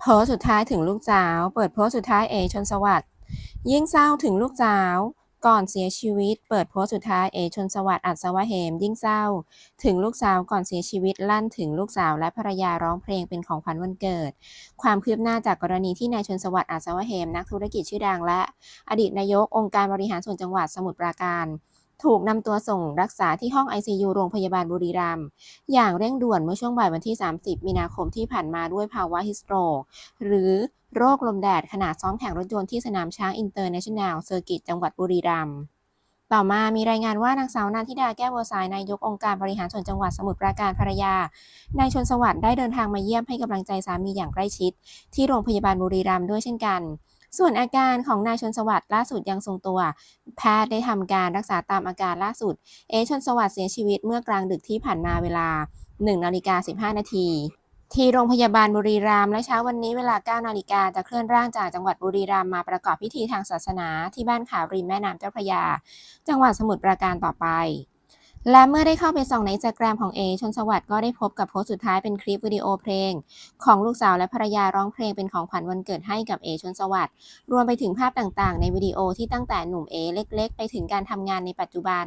โพสสุดท้ายถึงลูกสาว เปิดโพสสุดท้ายเอชนสวัสดิ์ยิ่งเศร้าถึงลูกสาว ก่อนเสียชีวิต เปิดโพสสุดท้ายเอชนสวัสดิ์อัศวะเหม ยิ่งเศร้า ถึงลูกสาวก่อนเสียชีวิตลั่นถึงลูกสาวและภรรยาร้องเพลงเป็นของขวัญวันเกิด ความคืบหน้าจากกรณีที่นายชนสวัสดิ์อัศวะเหมนักธุรกิจชื่อดังและ อดีตนายกองค์การบริหารส่วนจังหวัดสมุทรปราการ ถูกนำตัวส่งรักษาที่ห้อง ICU โรงพยาบาลบุรีรัมย์อย่างเร่งด่วนเมื่อช่วงบ่ายวันที่ 30 มีนาคมที่ผ่านมาด้วยภาวะฮิสโตรกหรือโรคลมแดดขณะซ้อมแข่งรถยนต์ที่สนามช้างอินเตอร์เนชั่นแนลเซอร์กิตจังหวัดบุรีรัมย์ต่อมามีรายงานว่านางสาวนันทิดาแก้วบัวสายนายกองค์การบริหารส่วนจังหวัดสมุทรปราการภรรยานายชนสวัสดิ์ได้เดินทางมาเยี่ยมให้กำลังใจสามีอย่างใกล้ชิด ที่โรงพยาบาลบุรีรัมย์ด้วยเช่นกัน ส่วนอาการของนายชนสวัสดิ์ล่าสุดยังทรงตัว แพทย์ได้ทำการรักษาตามอาการล่าสุด เอชนสวัสดิ์เสียชีวิตเมื่อกลางดึกที่ผ่านมาเวลา1นาฬิกา15 นาทีที่โรงพยาบาลบุรีรัมย์และเช้าวันนี้เวลา 9 นาฬิกาจะเคลื่อนร่างจากจังหวัดบุรีรัมย์มาประกอบพิธีทางศาสนาที่บ้านขาวริมแม่น้ำเจ้าพระยา จังหวัดสมุทรปราการต่อไป และเมื่อได้เข้าไปส่องในอินสตาแกรมของเอชนสวัสด์ก็ได้พบกับโพสต์สุดท้ายเป็นคลิปวิดีโอเพลง ของลูกสาวและภรรยาร้องเพลงเป็นของขวัญวันเกิดให้กับเอชนสวัสด์รวมไปถึงภาพต่างๆ ในวิดีโอที่ตั้งแต่หนุ่มเอเล็ก ๆ ไปถึงการทำงานในปัจจุบัน